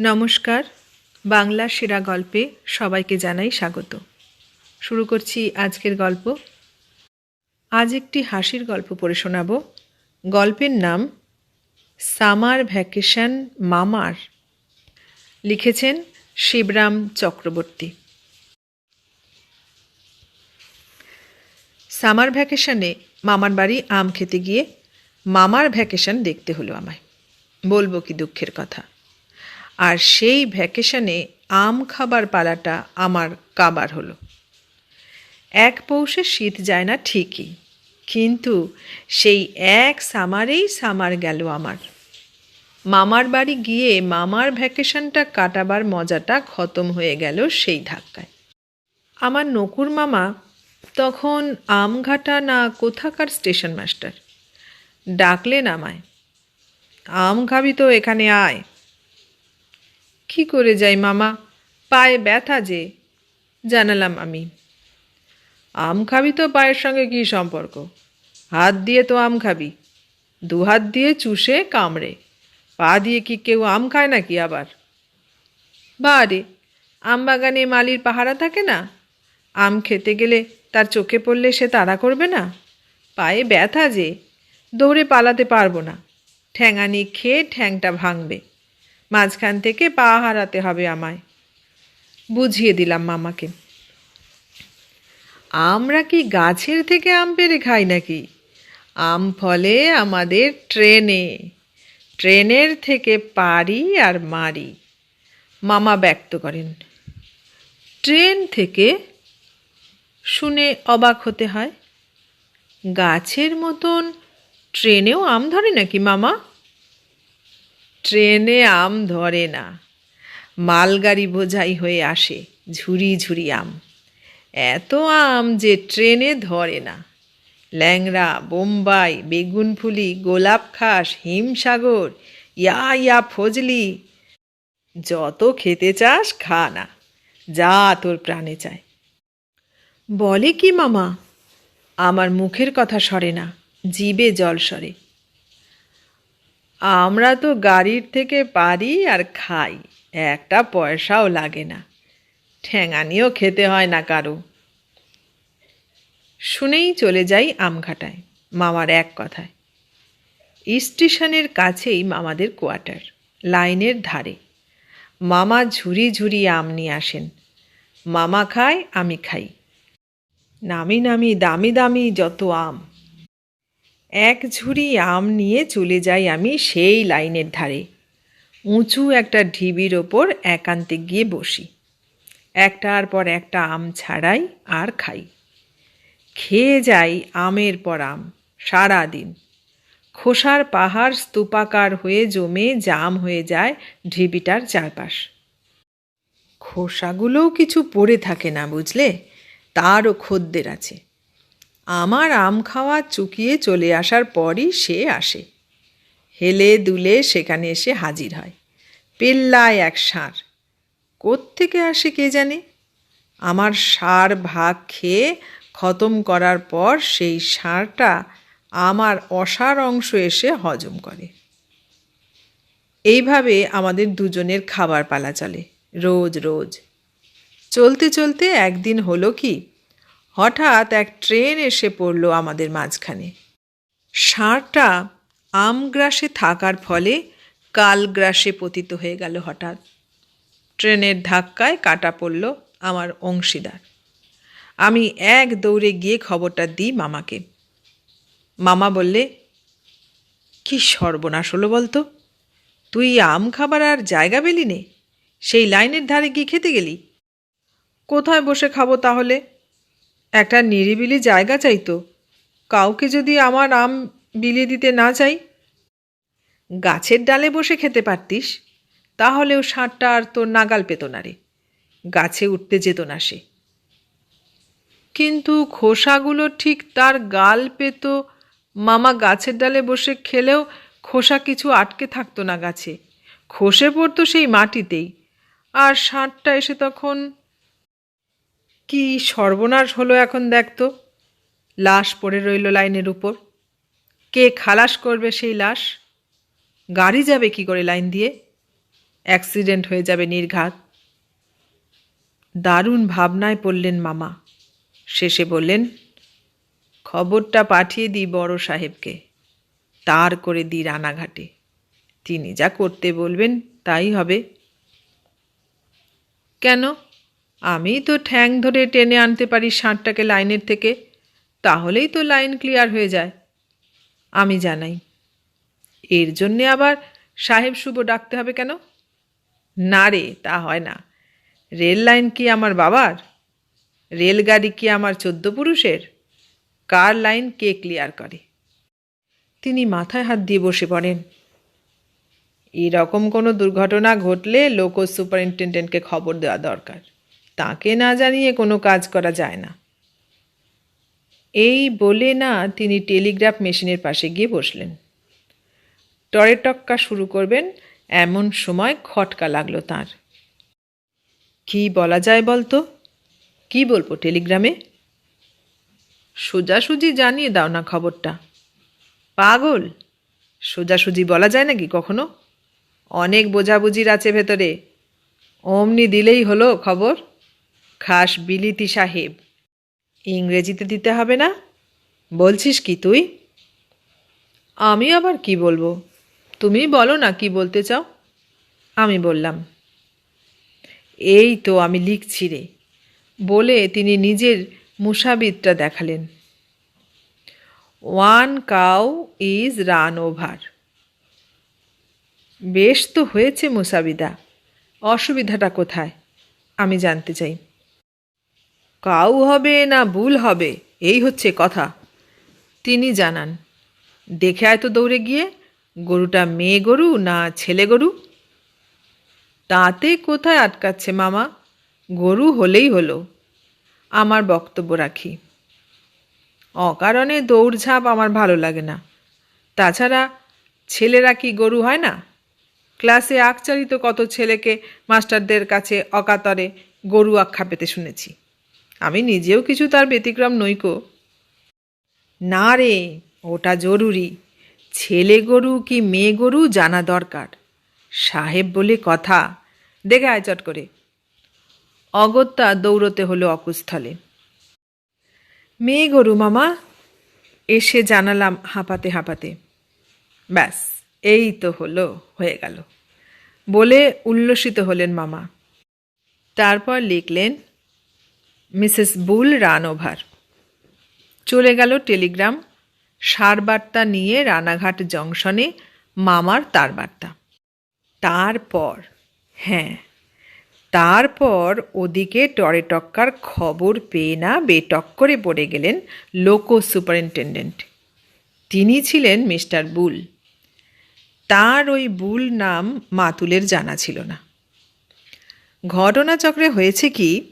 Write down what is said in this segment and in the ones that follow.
নমস্কার, বাংলা সেরা গল্পে সবাইকে জানাই স্বাগত। শুরু করছি আজকের গল্প। আজ একটি হাসির গল্প পড়ে শোনাব। গল্পের নাম, সামার ভ্যাকেশন মামার। লিখেছেন শিবরাম চক্রবর্তী। সামার ভ্যাকেশনে মামার বাড়ি আম খেতে গিয়ে মামার ভ্যাকেশন দেখতে হলো আমায়। বলব কি দুঃখের কথা। আর সেই ভ্যাকেশনে আম খাবার পালাটা আমার কাবার হলো। এক পৌষে শীত যায় না ঠিকই, কিন্তু সেই এক সামারেই সামার গেল আমার। মামার বাড়ি গিয়ে মামার ভ্যাকেশনটা কাটাবার মজাটা খতম হয়ে গেল সেই ধাক্কায়। আমার নকুর মামা তখন আমঘাটা না কোথাকার স্টেশন মাস্টার, ডাকলেন আমায়, আম খাবি তো এখানে আয়। কি করে যাই মামা? পায়ে ব্যথা যে। জানালাম আমি। আম খাবি তো পায়ের সঙ্গে কী সম্পর্ক? হাত দিয়ে তো আম খাবি। দু হাত দিয়ে চুষে, কামড়ে। পা দিয়ে কি কেউ আম খায় নাকি আবার? বারে, আম বাগানে মালির পাহারা থাকে না? আম খেতে গেলে তার চোখে পড়লে সে তাড়া করবে না? পায়ে ব্যথা যে, দৌড়ে পালাতে পারব না। ঠ্যাঙানি খেয়ে ঠ্যাংটা ভাঙবে। মাঝখান থেকে পা হারাতে হবে আমায়। বুঝিয়ে দিলাম মামাকে। আমরা কি গাছের থেকে আম পেরে খাই নাকি? আম ফলে আমাদের ট্রেনে, ট্রেনের থেকে পারি আর মারি। মামা ব্যক্ত করেন, ট্রেন থেকে শুনে অবাক হতে হয়, গাছের মতন ট্রেনেও আম ধরে নাকি মামা? ট্রেনে আম ধরে না। মালগাড়ি বোঝাই হয়ে আসে ঝুরি ঝুরি আম। এত আম যে ট্রেনে ধরে না। ল্যাংড়া, বোম্বাই, বেগুনফুলি, গোলাপ খাস, হিমসাগর, ইয়া ইয়া ফজলি। যত খেতে চাস খা না, যা তোর প্রাণে চায়। বলে কি মামা? আমার মুখের কথা সরে না, জিবে জল সরে। আমরা তো গাড়ির থেকে পারি আর খাই, একটা পয়সাও লাগে না। ঠ্যাঙানিও খেতে হয় না কারও। শুনেই চলে যাই আমঘাটায়, মামার এক কথায়। স্টেশনের কাছেই মামাদের কোয়ার্টার, লাইনের ধারে। মামা ঝুরি ঝুরি আম নিয়ে আসেন। মামা খায়, আমি খাই। নামি নামি, দামি দামি যত আম। এক ঝুড়ি আম নিয়ে চলে যাই আমি সেই লাইনের ধারে। উঁচু একটা ঢিবির ওপর একান্তে গিয়ে বসি। একটার পর একটা আম ছাড়াই আর খাই। খেয়ে যাই আমের পর আম সারা দিন খোসার পাহাড় স্তূপাকার হয়ে জমে জাম হয়ে যায় ঢিবিটার চারপাশ। খোসাগুলোও কিছু পড়ে থাকে না বুঝলে? তারও খদ্দের আছে। আমার আম খাওয়া চুকিয়ে চলে আসার পরই সে আসে। হেলে দুলে সেখানে এসে হাজির হয়। পেল্লায় এক ষাঁড়। কোত্থেকে আসে কে জানে? আমার সার ভাগ খেয়ে খতম করার পর সেই সারটা আমার অসার অংশ এসে হজম করে। এইভাবে আমাদের দুজনের খাবার পালা চলে, রোজ রোজ। চলতে চলতে একদিন হলো কি হঠাৎ এক ট্রেন এসে পড়ল আমাদের মাঝখানে। ষাঁড়টা আমগ্রাসে থাকার ফলে কালগ্রাসে পতিত হয়ে গেল হঠাৎ। ট্রেনের ধাক্কায় কাটা পড়ল আমার অংশীদার। আমি এক দৌড়ে গিয়ে খবরটা দিই মামাকে। মামা বললে, কি সর্বনাশ হলো বলতো? তুই আম খাবার আর জায়গা পেলি নে? সেই লাইনের ধারে গিয়ে খেতে গেলি? কোথায় বসে খাব তাহলে? একটা নিরিবিলি জায়গা চাইতো কাউকে যদি আমার আম বিলিয়ে দিতে না চাই? গাছের ডালে বসে খেতে পারতিস? তাহলেও ষাঁড়টা আর তোর নাগাল পেত না রে। গাছে উঠতে যেত না সে। কিন্তু খোসাগুলো ঠিক তার গাল পেত। মামা গাছের ডালে বসে খেলেও খোসা কিছু আটকে থাকতো না গাছে। খসে পড়তো সেই মাটিতেই। আর ষাঁড়টা এসে তখন কি সর্বনাশ হলো এখন দেখতো লাশ পড়ে রইল লাইনের উপর। কে খালাস করবে সেই লাশ? গাড়ি যাবে কি করে লাইন দিয়ে? অ্যাক্সিডেন্ট হয়ে যাবে নির্ঘাত। দারুণ ভাবনায় পড়লেন মামা। শেষে বললেন, খবরটা পাঠিয়ে দিই বড় সাহেবকে। তার করে দিই রানাঘাটে। তিনি যা করতে বলবেন তাই হবে। কেন? আমি তো ঠ্যাং ধরে টেনে আনতে পারি ষাঁড়টাকে লাইনের থেকে, তাহলেই তো লাইন ক্লিয়ার হয়ে যায়, আমি জানাই। এর জন্যে আবার সাহেব শুভ ডাকতে হবে কেন? না রে, তা হয় না। রেল লাইন কি আমার বাবার? রেলগাড়ি কি আমার চোদ্দ পুরুষের? কার লাইন কে ক্লিয়ার করে? তিনি মাথায় হাত দিয়ে বসে পড়েন। এরকম কোনো দুর্ঘটনা ঘটলে লোকো সুপারিনটেন্ডেন্টকে খবর দেওয়া দরকার। তাকে না জানিয়ে কোনো কাজ করা যায় না। এই বলে না তিনি টেলিগ্রাফ মেশিনের পাশে গিয়ে বসলেন। টরেটক্কা শুরু করবেন, এমন সময় খটকা লাগল তার। কি বলা যায় বলতো? কি বলব টেলিগ্রামে? সোজাসুজি জানিয়ে দাও না খবরটা। পাগল! সোজাসুজি বলা যায় নাকি কখনো? অনেক বোঝাবুঝির আছে ভেতরে। অমনি দিলেই হলো খবর। খাস বিলিতি সাহেব। ইংরেজিতে দিতে হবে না? বলছিস কি তুই? আমি আবার কি বলব? তুমি বলো না কি বলতে চাও? আমি বললাম, এই তো আমি লিখছি রে। বলে তিনি নিজের মুসাবিদটা দেখালেন। One cow is run over বেশ তো হয়েছে মুসাবিদা, অসুবিধাটা কোথায়? আমি জানতে চাই। কাউ হবে না ভুল হবে, এই হচ্ছে কথা। তিনি জানান, দেখে আয় তো দৌড়ে গিয়ে, গরুটা মেয়ে গরু না ছেলে গরু? তাতে কোথায় আটকাচ্ছে মামা? গরু হলেই হলো। আমার বক্তব্য রাখি। অকারণে দৌড়ঝাঁপ আমার ভালো লাগে না। তাছাড়া ছেলেরা কি গরু হয় না? ক্লাসে আকচারিত কত ছেলেকে মাস্টারদের কাছে অকাতরে গরু আখ্যা পেতে শুনেছি। আমি নিজেও কিছু তার ব্যতিক্রম নইকো না রে, ওটা জরুরি। ছেলে গরু কি মেয়ে গরু জানা দরকার। সাহেব বলে কথা। দেখে আয় চট করে। অগত্যা দৌড়তে হলো অকুস্থলে। মেয়ে গরু মামা, এসে জানালাম হাঁপাতে হাঁপাতে। ব্যাস, এই তো হলো, হয়ে গেল। বলে উল্লসিত হলেন মামা। তারপর লিখলেন মিসেস বুল রান ওভার চলে গেল টেলিগ্রাম সার বার্তা নিয়ে রানাঘাট জংশনে মামার তার বার্তা তারপর হ্যাঁ তারপর ওদিকে টরেটক্কার খবর পেয়ে না বেটক করে পড়ে গেলেন লোকো সুপারিনটেন্ডেন্ট। তিনি ছিলেন মিস্টার বুল। তার ওই বুল নাম মাতুলের জানা ছিল না। ঘটনাচক্রে হয়েছে কি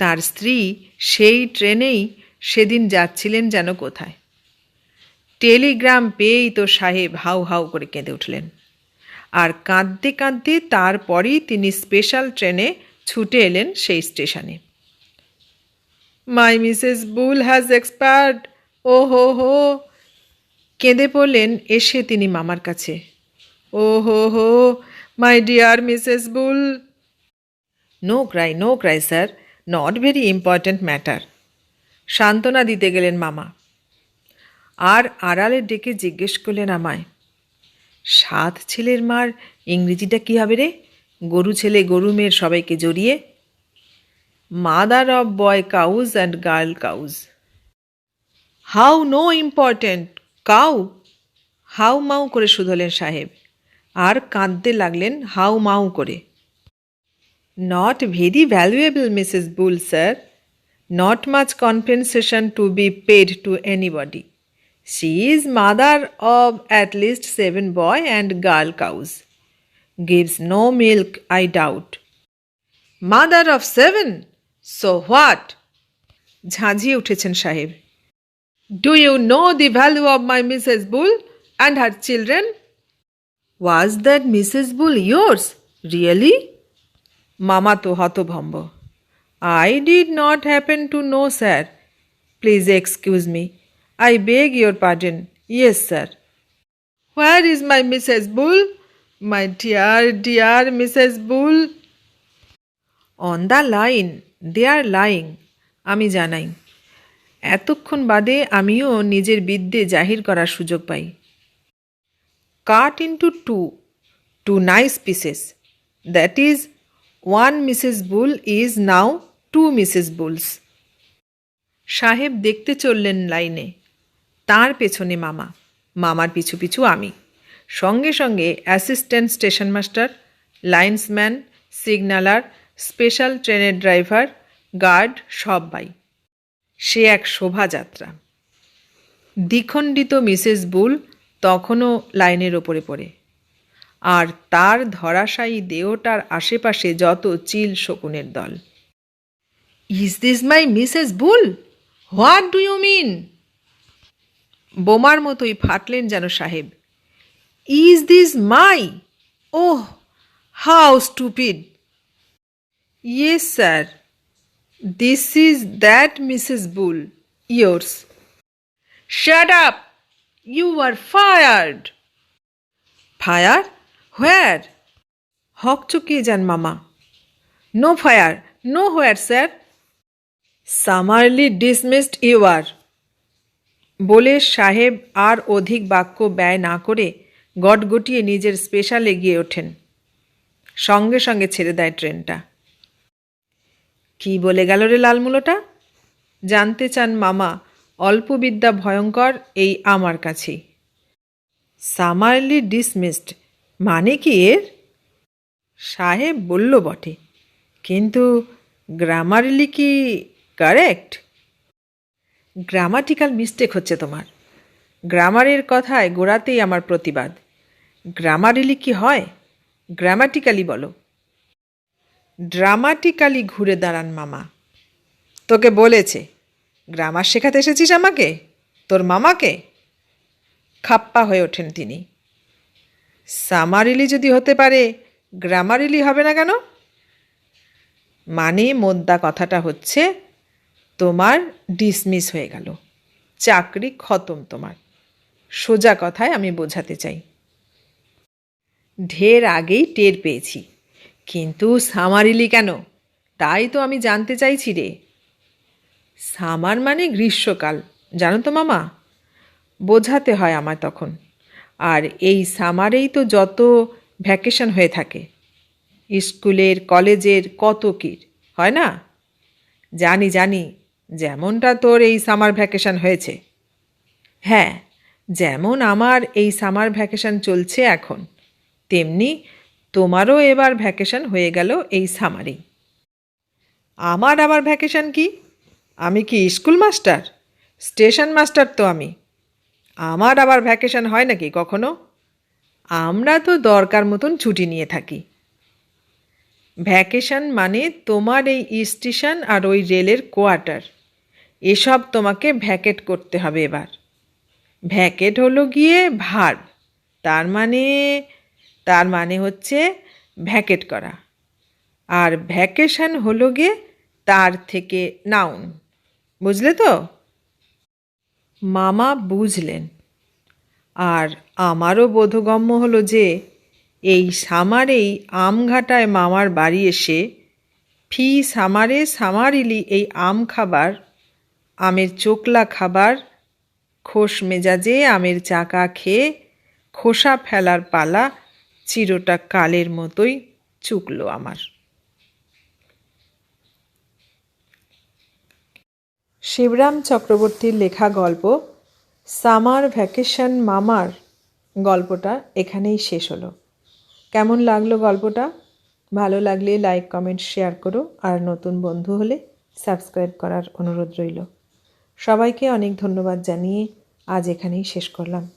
তার স্ত্রী সেই ট্রেনেই সেদিন যাচ্ছিলেন যেন কোথায়। টেলিগ্রাম পেয়েই তো সাহেব হাউ হাউ করে কেঁদে উঠলেন। আর কাঁদতে কাঁদতে তারপরই তিনি স্পেশাল ট্রেনে ছুটে এলেন সেই স্টেশনে। My Mrs Bull has expired. ও হো। হো কেঁদে পড়লেন এসে তিনি মামার কাছে। ও হো হো my dear Mrs Bull. No cry no cry sir. Not very important matter সান্ত্বনা দিতে গেলেন মামা। আর আড়ালে ডেকে জিজ্ঞেস করলেন আমায়, সাত ছেলের মার ইংরেজিটা কী হবে রে? গরু ছেলে গরু মেয়ের সবাইকে জড়িয়ে। Mother of boy cows and girl cows. How no important cow? How মাউ করে শুধলেন সাহেব। আর কাঁদতে লাগলেন হাউ মাউ করে। Not very valuable Mrs Bull sir not much compensation to be paid to anybody She is mother of at least seven boy and girl cows. Gives no milk, I doubt. Mother of seven? So what? ঝাঁঝিয়ে উঠেছেন সাহেব do you know the value of my Mrs Bull and her children was that Mrs Bull yours really মামা তো হতভম্ব। I did not happen to know sir please excuse me I beg your pardon. Yes sir Where is my Mrs Bull my dear dear Mrs Bull on the line they are lying আমি জানাই। এতক্ষণ বাদে আমিও নিজের বিদ্যে জাহির করার সুযোগ পাই। Cut into two two nice pieces that is one Mrs Bull is now two Mrs Bulls সাহেব দেখতে চললেন লাইনে। তার পেছনে মামা। মামার পিছু পিছু আমি। সঙ্গে সঙ্গে assistant station master linesman signaller special ট্রেনের ড্রাইভার গার্ড সবাই সে এক শোভাযাত্রা। দ্বিখণ্ডিত মিসেস বুল তখনও লাইনের ওপরে পড়ে। আর তার ধরাশায়ী দেহটার আশেপাশে যত চিল শকুনের দল। Is this my Mrs Bull what do you mean বোমার মতোই ফাটলেন যেন সাহেব। Is this my oh how stupid yes sir this is that Mrs Bull yours shut up you are fired fire where হক চুকিয়ে যান, মামা। No fire no where sir summarily dismissed you are বলে সাহেব আর অধিক বাক্য ব্যয় না করে গটগটিয়ে নিজের স্পেশাল এগিয়ে ওঠেন। সঙ্গে সঙ্গে ছেড়ে দেয় ট্রেনটা। কি বলে গেল রে লালমুলোটা জানতে চান মামা অল্পবিদ্যা ভয়ঙ্কর এই আমার কাছেই সামারলি ডিসমিসড মানে কি এর? সাহেব বলল বটে। কিন্তু গ্রামারলি কি কারেক্ট? গ্রামাটিক্যাল মিস্টেক হচ্ছে তোমার। গ্রামারের কথায় গোড়াতেই আমার প্রতিবাদ। গ্রামারিলি কি হয়? গ্রামাটিক্যালি বলো। ড্রামাটিক্যালি ঘুরে দাঁড়ান মামা। তোকে বলেছে, গ্রামার শেখাতে এসেছিস আমাকে? তোর মামাকে? খাপ্পা হয়ে ওঠেন তিনি। সামারিলি যদি হতে পারে, গ্রামারিলি হবে না কেন? মানে মোদ্দা কথাটা হচ্ছে, তোমার ডিসমিস হয়ে গেল। চাকরি খতম তোমার। সোজা কথায় আমি বোঝাতে চাই। ঢের আগেই টের পেয়েছি। কিন্তু সামারিলি কেন? তাই তো আমি জানতে চাইছি রে। সামার মানে গ্রীষ্মকাল, জানো তো মামা? বোঝাতে হয় আমার তখন। আর এই সামারেই তো যত ভ্যাকেশন হয়ে থাকে। স্কুলের, কলেজের কত কির, হয় না? জানি জানি, যেমনটা তোর এই সামার ভ্যাকেশন হয়েছে। হ্যাঁ যেমন আমার এই সামার ভ্যাকেশন চলছে এখন, তেমনি তোমারও এবার ভ্যাকেশন হয়ে গেল এই সামারেই। আমার আবার ভ্যাকেশন কি? আমি কি স্কুল মাস্টার? স্টেশন মাস্টার তো আমি। আমার আবার ভ্যাকেশন হয় নাকি কখনো? আমরা তো দরকার মতন ছুটি নিয়ে থাকি। ভ্যাকেশন মানে তোমার এই স্টেশন আর ওই রেলের কোয়ার্টার এসব তোমাকে ভ্যাকেট করতে হবে এবার। ভ্যাকেট হলো গিয়ে ভার। তার মানে তার মানে হচ্ছে ভ্যাকেট করা। আর ভ্যাকেশন হলো গিয়ে তার থেকে নাউন বুঝলে তো? মামা বুঝলেন। আর আমারও বোধগম্য হলো যে, এই সামারেই আমঘাটায় মামার বাড়ি এসে, ফি সামারে সামারিলি এই আম খাবার, আমের চোকলা খাবার, খোস মেজাজে আমের চাকা খেয়ে, খোসা ফেলার পালা চিরটা কালের মতোই চুকলো আমার। শিবরাম চক্রবর্তীর লেখা গল্প, সামার ভ্যাকেশন মামার গল্পটা এখানেই শেষ হলো। কেমন লাগল গল্পটা? ভালো লাগলে লাইক, কমেন্ট, শেয়ার করো। আর নতুন বন্ধু হলে সাবস্ক্রাইব করার অনুরোধ রইল। সবাইকে অনেক ধন্যবাদ জানিয়ে আজ এখানেই শেষ করলাম।